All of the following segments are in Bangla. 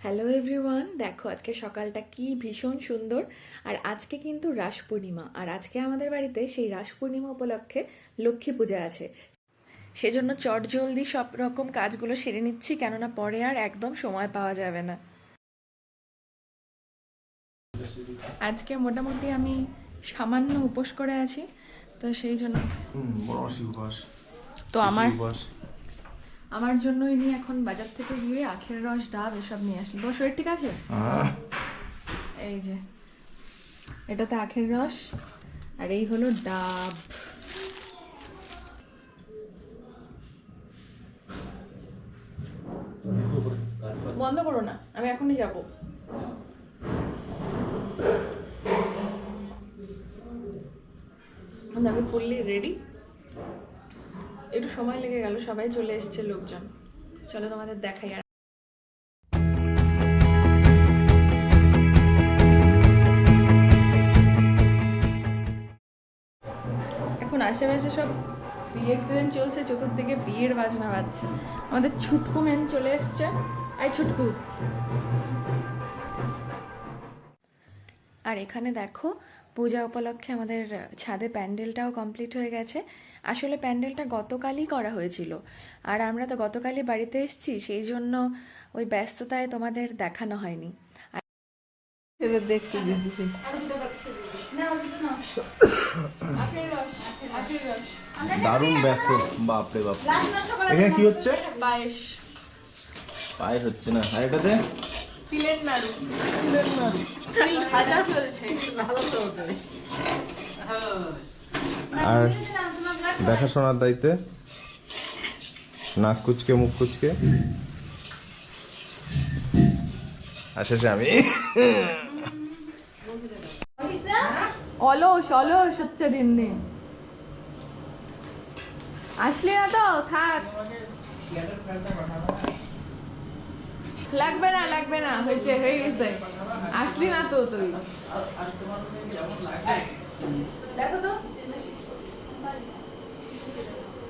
হ্যালো দেখো আজকে সকালটা কি ভীষণ সুন্দর। আর আজকে কিন্তু রাস পূর্ণিমা, আর আজকে আমাদের বাড়িতে সেই রাস পূর্ণিমা উপলক্ষে লক্ষ্মী পূজা আছে। সেজন্য চট জলদি সব রকম কাজগুলো সেরে নিচ্ছি কেননা পরে আর একদম সময় পাওয়া যাবে না। আজকে মোটামুটি আমি সামান্য উপোস করে আছি তো সেই জন্য তো আমার আমার জন্যই নিয়ে এখন বাজার থেকে গিয়ে আখের রস ডাব এসব নিয়ে আসি তোমার শরীর ঠিক আছে? এই যে এটাতে আখের রস আর এই হলো ডাব। বন্ধ করো না, আমি এখনই যাব। আমি ফুললি রেডি একটু সময় লেগে গেল, সবাই চলে এসেছে লোকজন। চলো তোমাদের দেখাই আর এখন আশেপাশে সব বিয়ের সিজন চলছে চতুর্দিকে বিয়ের বাজনা বাজছে। আমাদের ছুটকু মেন চলে এসছে। আই ছুটকু। আর এখানে দেখো পূজা উপলক্ষে আমাদের ছাদে প্যান্ডেলটাও কমপ্লিট হয়ে গেছে। আসলে প্যান্ডেলটা গতকালই করা হয়েছিল। আর আমরা তো গতকালই বাড়িতে এসেছি সেই জন্য ওই ব্যস্ততায় তোমাদের দেখানো হয়নি। দারুণ ব্যস্ত। বাপরে বাপ। এখানে কি হচ্ছে? পায়েস। পায়ে হচ্ছে না। আর এটাতে? তিলের নাড়ু। তিল ভাজা চলছে আর দেখাশোনার দায়িত্বে? নাক কুচকে মুখ কুচকে? শেষে আমি। অলস অলস হচ্ছে দিন দিন। আসলি না তো থাক। লাগবে না লাগবে না হয়েছে হয়ে গেছে। আসলি না তো তুই। দেখো তো।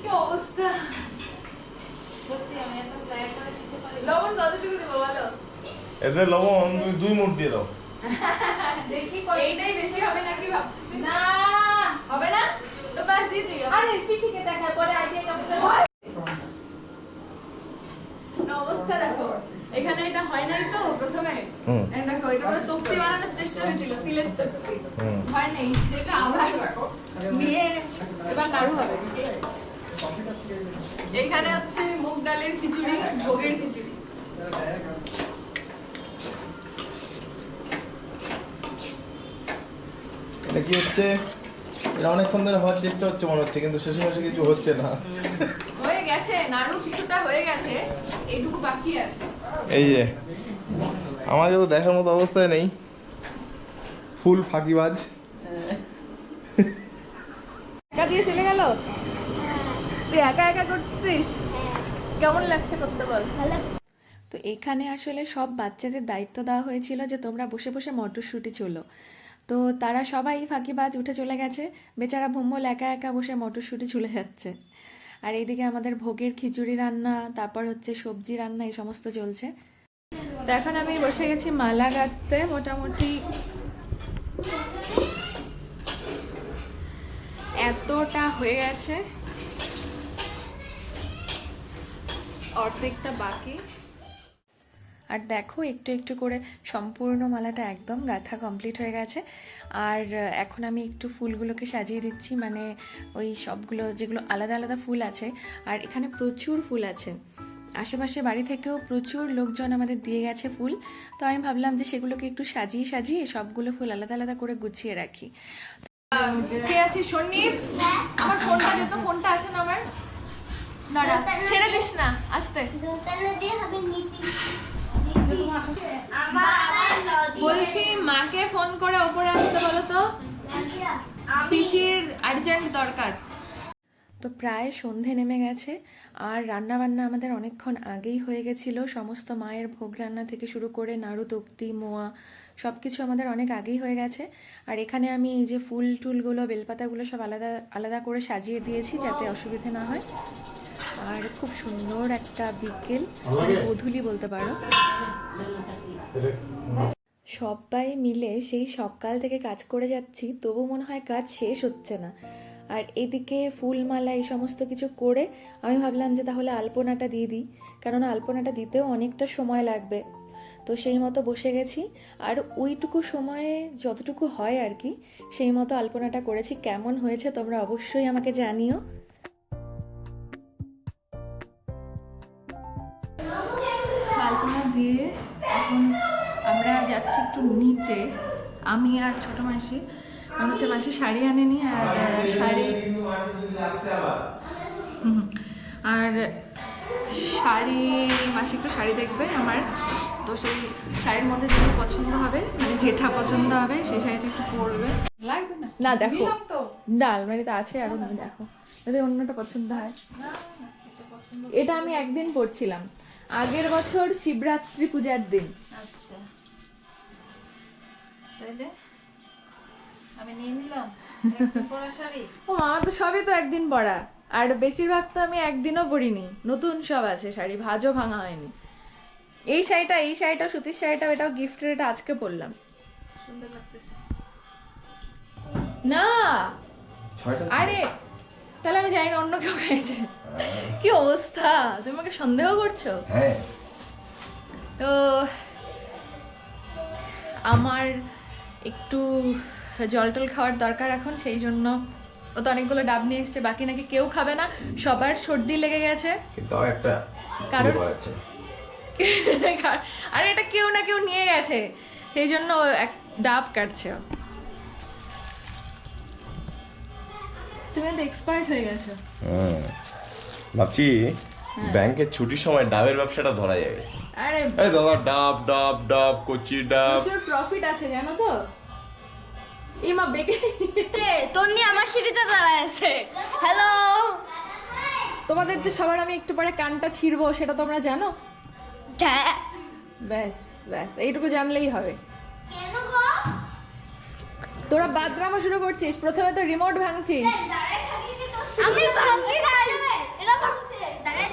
কি অবস্থা? লবণ কতটুকু দেবো বলো? এতে লবণ তুমি দুই মুঠ দিয়ে দাও। দেখি এইটাই বেশি হবে নাকি ভাবছি না হবে না? তো বাস দিয়ে দিও। আরে পিসিকে দেখা পরে আইডিয়া কেমন অবস্থা দেখো এখানে এটা হয় নাই তো প্রথমে। দেখো এটা বলে তক্তি বানানোর চেষ্টা হয়েছিল তিলের তক্তি। হয় নাই এটা আবার নিয়ে এবার নাড়ু হবে। এখানে হচ্ছে মুগ ডালের খিচুড়ি ভোগের খিচুড়ি। এটা কি হচ্ছে? এটা অনেকক্ষণ ধরে হওয়ার চেষ্টা হচ্ছে মনে হচ্ছে কিন্তু শেষে শেষে কিছু হচ্ছে না। হয়ে গেছে নাড়ু কিছুটা হয়ে গেছে এইটুকু বাকি আছে। এই যে আমাকে তো দেখার মতো অবস্থায় নেই। ফুল ফাঁকিবাজ। একা দিয়ে চলে গেল? তুই একা একা করছিস? কেমন লাগছে করতে বল? তো এখানে আসলে সব বাচ্চাদের দায়িত্ব দেওয়া হয়েছিল যে তোমরা বসে বসে মটরশুঁটি চলো। তো তারা সবাই ফাঁকিবাজ উঠে চলে গেছে। বেচারা ভোম্বল একা একা বসে মটরশুঁটি চলে যাচ্ছে। আর এইদিকে আমাদের ভোগের খিচুড়ি রান্না, তারপর হচ্ছে সবজি রান্না, এই সমস্ত চলছে। তো এখন আমি বসে গেছি মালা গাঁথতে মোটামুটি। এতটা হয়ে গেছে। অর্ধেকটা বাকি। আর দেখো, একটু একটু করে সম্পূর্ণ মালাটা একদম গাঁথা কমপ্লিট হয়ে গেছে। আর এখন আমি একটু ফুলগুলোকে সাজিয়ে দিচ্ছি মানে ওই সবগুলো, যেগুলো আলাদা আলাদা ফুল আছে। আর এখানে প্রচুর ফুল আছে। আশেপাশে বাড়ি থেকেও প্রচুর লোকজন আমাদের দিয়ে গেছে ফুল। তো আমি ভাবলাম যে সেগুলোকে একটু সাজিয়ে সাজিয়ে সবগুলো ফুল আলাদা আলাদা করে গুছিয়ে রাখি। কে আছে আমার ফোনটা ফোনটা আছে না আমার? দাঁড়া, ছেড়ে দিস না, আস্তে। দোতলা দিয়ে হবে বলছি, মাকে ফোন করে ওপরে আসতে বলো তো। পিসির আর্জেন্ট দরকার। তো প্রায় সন্ধে নেমে গেছে, আর রান্না বান্না আমাদের অনেকক্ষণ আগেই হয়ে গেছিল। সমস্ত মায়ের ভোগ রান্না থেকে শুরু করে নাড়ু, তক্তি, মোয়া সব কিছু আমাদের অনেক আগেই হয়ে গেছে। আর এখানে আমি এই যে ফুল টুলগুলো, বেলপাতাগুলো সব আলাদা আলাদা করে সাজিয়ে দিয়েছি যাতে অসুবিধে না হয়। আর খুব সুন্দর একটা বিকেল মানে গধূলি বলতে পারো। সবাই মিলে সেই সকাল থেকে কাজ করে যাচ্ছি তবু মনে হয় কাজ শেষ হচ্ছে না। আর এদিকে ফুলমালা এই সমস্ত কিছু করে আমি ভাবলাম যে তাহলে আলপনাটা দিয়ে দিই কারণ আলপনাটা দিতেও অনেকটা সময় লাগবে। তো সেই মতো বসে গেছি আর ওইটুকু সময়ে যতটুকু হয় আর কি সেই মতো আলপনাটা করেছি। কেমন হয়েছে তোমরা অবশ্যই আমাকে জানিও। আলপনা দিয়ে এখন আমরা যাচ্ছি একটু নিচে। আমি আর ছোট মাসি। আমার হচ্ছে মাসি শাড়ি আনেনি আর শাড়ি আর শাড়ি মাসি একটু শাড়ি দেখবে আমার। তো সেই শাড়ির মধ্যে যেটা পছন্দ হবে মানে যেটা পছন্দ হবে সেই শাড়িটা একটু পরবে। লাগবে না? না দেখো। না আলমারিতে আছে আরও তুমি দেখো। যদি অন্যটা পছন্দ হয়। এটা আমি একদিন পরছিলাম। আগের বছর শিবরাত্রি পূজার দিন। আচ্ছা। আমি নিয়ে নিলাম। পরা শাড়ি? ও আমার তো সবই তো একদিন পরা আর বেশিরভাগ তো আমি একদিনও পরিনি নতুন সব আছে শাড়ি ভাজও ভাঙা হয়নি। এই শাড়িটা এই শাড়িটা সুতির শাড়িটা এটাও গিফটের এটা আজকে পরলাম। সুন্দর লাগতেছে। না! আরে তাহলে আমি জানি না অন্য কেউ খেয়েছে কি অবস্থা? তুমি আমাকে সন্দেহ করছ? হ্যাঁ। তো আমার একটু জল টল খাওয়ার দরকার এখন সেই জন্য ও তো অনেকগুলো ডাব নিয়ে এসছে বাকি নাকি কেউ খাবে না সবার সর্দি লেগে গেছে। কিন্তু তাও একটা কারোর- আর এটা কেউ না কেউ নিয়ে গেছে সেই জন্য এক ডাব কাটছে। তুমি তো এক্সপার্ট হয়ে গেছো। ভাবছি হ্যাঁ। ব্যাংকের ছুটির সময় ডাবের ব্যবসাটা ধরা যাবে। আরে এই দাদা ডাব ডাব ডাব কচি ডাব। প্রচুর প্রফিট আছে জানো তো? ইমা বেগে তোর নিয়ে আমার সিঁড়িতে দাঁড়ায় আছে। হ্যালো তোমাদের যে সবার আমি একটু পরে কানটা ছিড়বো সেটা তোমরা জানো? ব্যাস ব্যাস এইটুকু জানলেই হবে। কেন গো? তোরা বাদরামো শুরু করছিস প্রথমে তো রিমোট ভাঙছিস। আমি ভাঙি নাই এরা ভাঙছে দাঁড়ায় থাকলে কি তোর সিঁড়িটা ভেঙে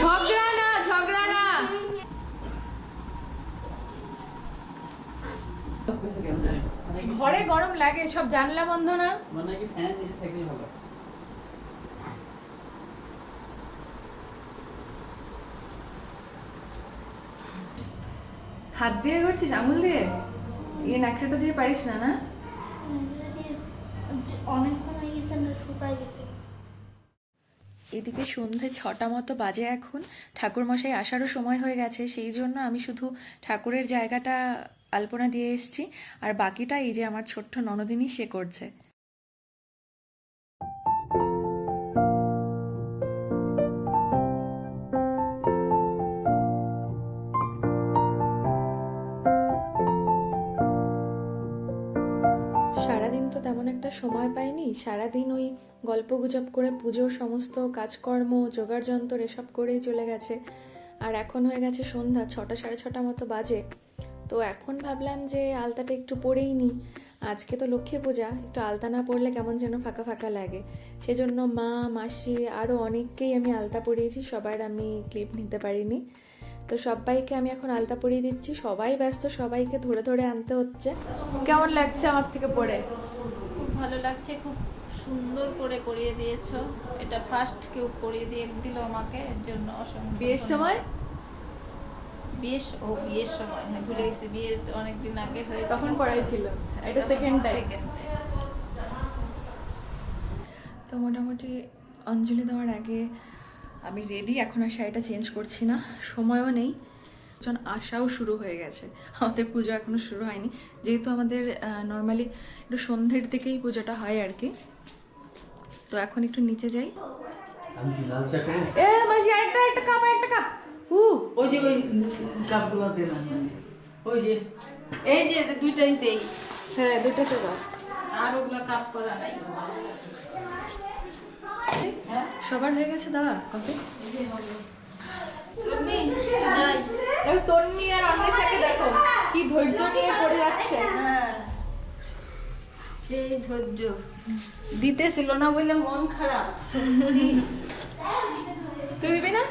ঝগড়া না ঝগড়া না। ঘরে গরম লাগে সব জানলা বন্ধ না মানে কি ফ্যান নিচে থাকলেই ভালো। হাত দিয়ে করছিস? আঙুল দিয়ে? এই নাকড়াটা দিয়ে পারিস না না? এদিকে সন্ধে ছটা মতো বাজে এখন। ঠাকুরমশাই আসারও সময় হয়ে গেছে, সেই জন্য আমি শুধু ঠাকুরের জায়গাটা আলপনা দিয়ে এসেছি। আর বাকিটা এই যে আমার ছোট্ট ননদিনী সে করছে। একটা সময় পাইনি। সারাদিন ওই গল্প গুজব করে পুজোর সমস্ত কাজকর্ম জোগাড় যন্ত্র এসব করেই চলে গেছে। আর এখন হয়ে গেছে সন্ধ্যা, ছটা সাড়ে ছটা মতো বাজে। তো এখন ভাবলাম যে আলতাটা একটু পরেই নিই। আজকে তো লক্ষ্মী পূজা, একটু আলতা না পরলে কেমন যেন ফাঁকা ফাঁকা লাগে। সেজন্য মা, মাসি আরও অনেককেই আমি আলতা পরিয়েছি, সবার আমি ক্লিপ নিতে পারিনি। তো সবাইকে আমি এখন আলতা পরিয়ে দিচ্ছি। সবাই ব্যস্ত, সবাইকে ধরে ধরে আনতে হচ্ছে। কেমন লাগছে আমার থেকে পড়ে? ভালো লাগছে খুব সুন্দর করে পরিয়ে দিয়েছ। এটা ফার্স্ট কেউ পরিয়ে দিয়ে দিল আমাকে এর জন্য অসংখ্য বিয়ের সময়? বিয়ের ও বিয়ের সময় হ্যাঁ ভুলে গেছি বিয়ের অনেক দিন আগে হয়েছে তখন পড়াই ছিল। এটা সেকেন্ড টাইম তো মোটামুটি অঞ্জলি দেওয়ার আগে আমি রেডি এখন আর শাড়িটা চেঞ্জ করছি না সময়ও নেই। জন আসাও শুরু হয়ে গেছে। আমাদের পুজো এখনও শুরু হয়নি। যেহেতু আমাদের নর্মালি একটু সন্ধ্যের দিকেই পুজোটা হয় আর কি। তো এখন একটু নিচে যাই। এ একটা কাপ একটা কাপ। ওই যে ওই কাপগুলো দেন আমি ওই যে। এই যে দুইটাই দেই। হ্যাঁ দুটো তো দাও। আর ওগুলো কাপ করা নাই। সবার হয়ে গেছে দাদা দেখো তন্নি আর অন্বেষাকে দেখো কি ধৈর্য নিয়ে পড়ে যাচ্ছে। হ্যাঁ। সেই ধৈর্য। দিতেছিল না বলে মন খারাপ। তুই দিবি না?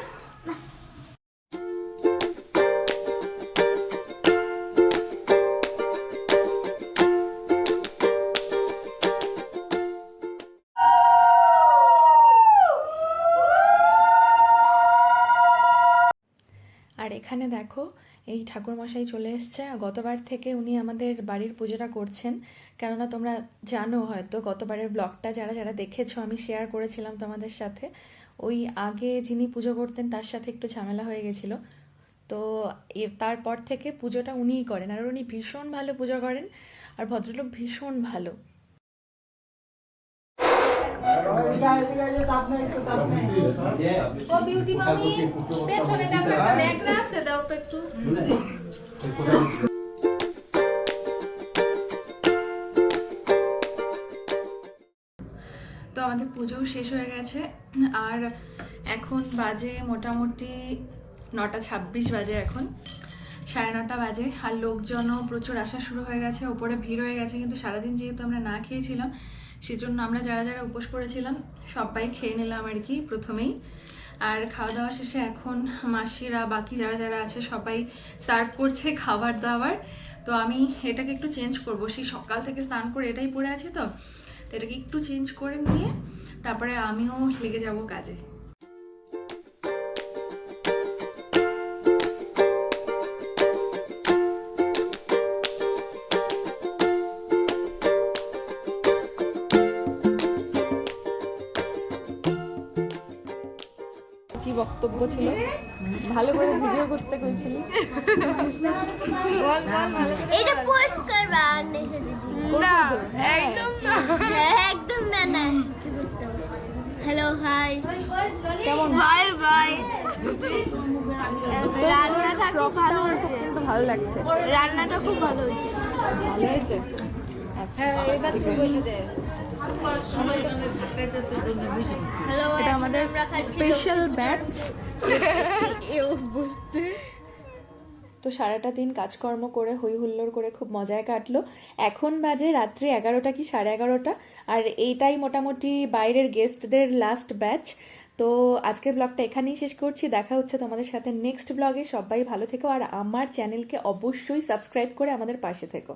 এখানে দেখো, এই ঠাকুরমশাই চলে এসছে। গতবার থেকে উনি আমাদের বাড়ির পুজোটা করছেন। কেননা তোমরা জানো হয়তো, গতবারের ব্লগটা যারা যারা দেখেছ, আমি শেয়ার করেছিলাম তোমাদের সাথে। ওই আগে যিনি পুজো করতেন, তার সাথে একটু ঝামেলা হয়ে গেছিল। তো তারপর থেকে পুজোটা উনিই করেন। আর উনি ভীষণ ভালো পুজো করেন। আর ভদ্রলোক ভীষণ ভালো। তো তো আমাদের পুজোও শেষ হয়ে গেছে, আর এখন বাজে মোটামুটি নটা ছাব্বিশ বাজে এখন, সাড়ে নটা বাজে, আর লোকজনও প্রচুর আসা শুরু হয়ে গেছে, ওপরে ভিড় হয়ে গেছে, কিন্তু সারাদিন যেহেতু আমরা না খেয়েছিলাম সেজন্য আমরা যারা যারা উপোস করেছিলাম, সবাই খেয়ে নিলাম আর কি প্রথমেই। আর খাওয়া দাওয়া শেষে এখন মাসিরা, বাকি যারা যারা আছে, সবাই সার্ভ করছে খাবার দাবার তো আমি এটাকে একটু চেঞ্জ করব। সেই সকাল থেকে স্নান করে এটাই পরে আছে তো তো এটাকে একটু চেঞ্জ করে নিয়ে তারপরে আমিও লেগে যাব কাজে। কি বক্তব্য ছিল। ভালো করে ভিডিও করতে কইছিলি। এটা পোস্ট করবা না একদম না। হ্যাঁ একদম না না। হ্যালো হাই কেমন? বাই বাই রান্নাটা খুব ভালো হয়েছে। ভালো লাগছে। রান্নাটা খুব ভালো হয়েছে। ভালো হয়েছে? আচ্ছা হ্যালো এটা আমাদের স্পেশাল ব্যাচ এও বসছে তো সারাটা দিন কাজকর্ম করে হই হুল্লোড় করে খুব মজায় কাটলো। এখন বাজে রাত্রি এগারোটা কি সাড়ে এগারোটা? আর এইটাই মোটামুটি বাইরের গেস্টদের লাস্ট ব্যাচ তো আজকের ব্লগটা এখানেই শেষ করছি। দেখা হচ্ছে তোমাদের সাথে নেক্সট ব্লগে সবাই ভালো থেকো। আর আমার চ্যানেলকে অবশ্যই সাবস্ক্রাইব করে আমাদের পাশে থেকো।